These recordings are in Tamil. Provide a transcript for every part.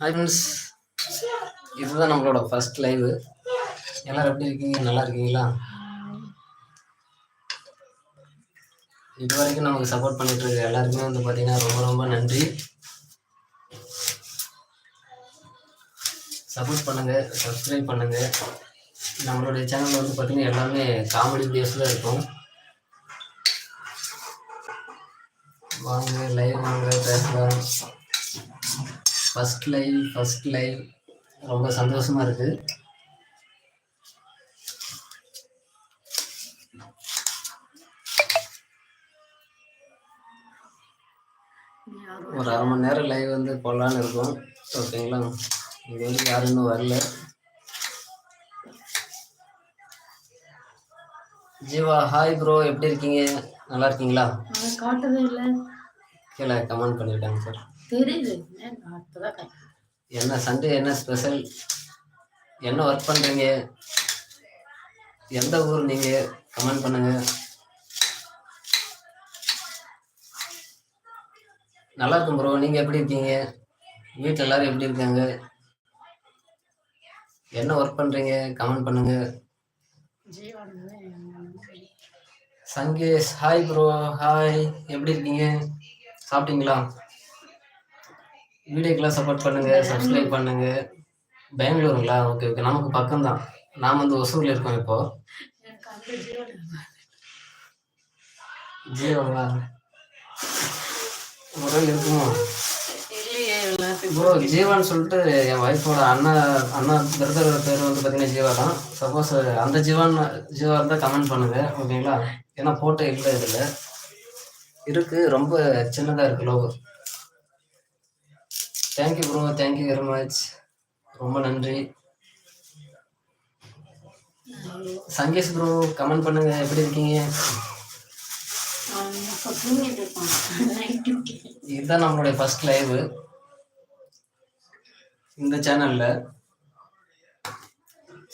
ஹாய் ஃப்ரெண்ட்ஸ் இதுதான் நம்மளோட ஃபர்ஸ்ட் லைவ் எல்லாரும் எப்படி இருக்கீங்க? நல்லா இருக்கீங்களா? இது வரைக்கும் நமக்கு சப்போர்ட் பண்ணிட்டு இருக்க எல்லாருக்குமே வந்து பார்த்தீங்கன்னா ரொம்ப ரொம்ப நன்றி. சப்போர்ட் பண்ணுங்க சப்ஸ்கிரைப் பண்ணுங்க. நம்மளுடைய சேனல் வந்து பார்த்தீங்கன்னா எல்லாமே காமெடி வீடியோஸில் இருக்கும். வாங்க லைவ் வாங்க பேசலாம். ஃபர்ஸ்ட் லைவ் ஃபர்ஸ்ட் லைவ் ரொம்ப சந்தோஷமா இருக்கு. ஒரு அரை மணி நேரம் லைவ் வந்து போடலான்னு இருக்கோம். ஓகேங்களா இது வரைக்கும் யாரும் இன்னும் வரல. ஜீவா ஹாய் ப்ரோ எப்படி இருக்கீங்க? நல்லா இருக்கீங்களா? காட்டவே இல்லை. கீழே கமெண்ட் பண்ணிவிட்டாங்க சார் தெரியுது. என்ன சண்டே என்ன ஸ்பெஷல் என்ன ஒர்க் பண்ணுறீங்க எந்த ஊர் நீங்கள் கமெண்ட் பண்ணுங்க. நல்லா இருக்கும் ப்ரோ நீங்கள் எப்படி இருக்கீங்க? வீட்டில் எல்லாரும் எப்படி இருக்காங்க? என்ன ஒர்க் பண்ணுறீங்க கமெண்ட் பண்ணுங்க. Jeevan Sangesh hi bro hi எப்படி இருக்கீங்க? சாப்பிட்டீங்களா? வீடியோக்கெல்லாம் சப்போர்ட் பண்ணுங்க சப்ஸ்கிரைப் பண்ணுங்க. பெங்களூருங்களா? ஓகே ஓகே நமக்கு பக்கம் தான் நாம் வந்து ஒசூரில் இருக்கோம் இப்போ. ஜியோவா ஒரு இருக்குமோ? ப்ரோ ஜீவான்னு சொல்லிட்டு என் ஒய்ஃபோட அண்ணா அண்ணா பிரதரோட பேர் வந்து பார்த்தீங்கன்னா ஜீவா தான். சப்போஸ் அந்த ஜீவான் ஜீவா இருந்தால் கமெண்ட் பண்ணுங்க ஓகேங்களா ஏன்னா போட்டோ இல்லை இதில். இருக்கு ரொம்ப சின்னதாக இருக்கு logo thank you bro thank you very much ரொம்ப நன்றி. சங்கேஷ் ப்ரோ கமெண்ட் பண்ணுங்க எப்படி இருக்கீங்க? இதுதான் நம்மளுடைய ஃபர்ஸ்ட் லைவ் இந்த சேனல்ல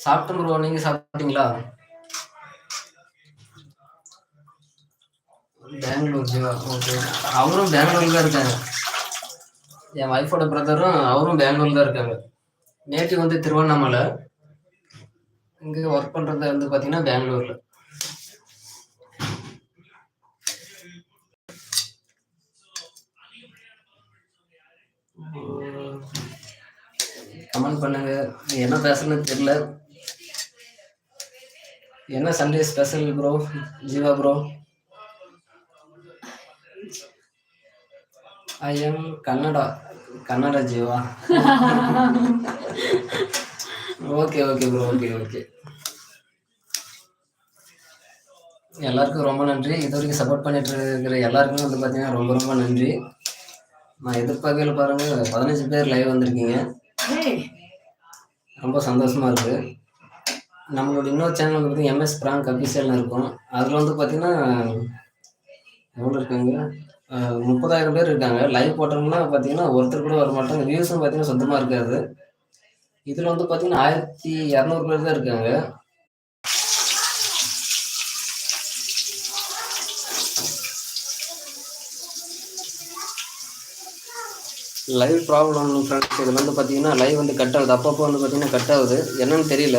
சாப்பிட்டோம் ப்ரோ நீங்க சாப்பிட்டீங்களா? பெங்களூர் ஜீவா ஓகே அவரும் பெங்களூர்ல தான் இருக்காங்க என் ஒய்ஃபோட பிரதரும் அவரும் பெங்களூர்ல தான் இருக்காங்க. நேட்டிவ் வந்து திருவண்ணாமலை. இங்கே ஒர்க் பண்ணுறது வந்து பார்த்தீங்கன்னா பெங்களூரில். கமெண்ட் பண்ணுங்க. என்ன பேசுறதுன்னு தெரியல. என்ன Sunday special bro Jeeva bro I am Kannada Kannada Jeeva. Okay okay bro okay okay எல்லாருக்கும் ரொம்ப நன்றி. இது வரைக்கும் சப்போர்ட் பண்ணிட்டு இருக்கிற எல்லாருக்குமே வந்து பார்த்தீங்கன்னா ரொம்ப ரொம்ப நன்றி. நான் எதிர்பார்க்கல பாருங்க பதினஞ்சு பேர் லைவ் வந்திருக்கீங்க. ரொம்ப சந்தோஷமா இருக்கு. நம்மளோட இன்னொரு சேனல் வந்து பார்த்தீங்கன்னா எம்எஸ் பிராங்க் அபிஷியல்னு இருக்கும். அதில் வந்து பார்த்தீங்கன்னா எவ்வளோ இருக்காங்க? முப்பதாயிரம் பேர் இருக்காங்க. லைவ் போட்டோம்னா பார்த்தீங்கன்னா ஒருத்தர் கூட வர மாட்டாங்க வியூஸும் பார்த்தீங்கன்னா சுத்தமாக இருக்காது. இதில் வந்து பார்த்தீங்கன்னா ஆயிரத்தி இரநூறு பேர் தான் இருக்காங்க. லைவ் ப்ராப்ளம் ஃப்ரெண்ட்ஸ் இதில் வந்து பார்த்தீங்கன்னா லைவ் வந்து கட் ஆகுது. அப்பப்போ வந்து பார்த்தீங்கன்னா கட் ஆகுது. என்னன்னு தெரியல.